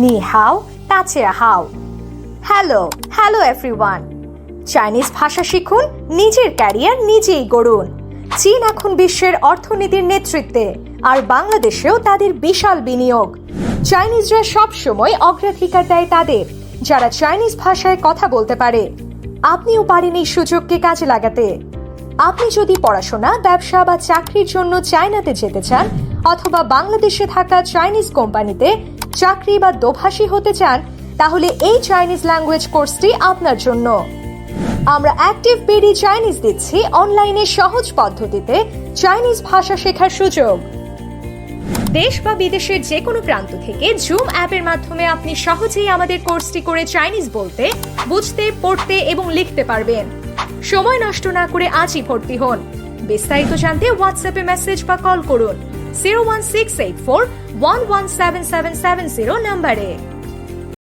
নি হাও তাচে হাও হ্যালো হ্যালো এভরিওয়ান চাইনিজ ভাষা শিখুন, নিজের ক্যারিয়ার নিজেই গড়ুন। চীন এখন বিশ্বের অর্থনীতির নেতৃত্বে, আর বাংলাদেশেও তাদের বিশাল বিনিয়োগ। চাইনিজরা সব সময় অগ্রাধিকার দেয় তাদের, যারা চাইনিজ ভাষায় কথা বলতে পারে। আপনিও পারেন এই সুযোগকে কাজে লাগাতে। আপনি যদি পড়াশোনা, ব্যবসা বা চাকরির জন্য চায়নাতে যেতে চান, অথবা বাংলাদেশে থাকা চাইনিজ কোম্পানিতে চাকরি বা দোভাষী হতে চান, তাহলে এই চাইনিজ ল্যাঙ্গুয়েজ কোর্সটি আপনার জন্য। আমরা অ্যাক্টিভ বিডি চাইনিজ দিচ্ছি অনলাইনে সহজ পদ্ধতিতে চাইনিজ ভাষা শেখার সুযোগ। দেশ বা বিদেশের যে কোনো প্রান্ত থেকে জুম অ্যাপের মাধ্যমে আপনি সহজেই আমাদের কোর্সটি করে চাইনিজ বলতে, বুঝতে, পড়তে এবং লিখতে পারবেন। সময় নষ্ট না করে আজই ভর্তি হন। বিস্তারিত জানতে হোয়াটসঅ্যাপে মেসেজ বা কল করুন। zero one six eight four one one seven seven seven zero নাম্বারে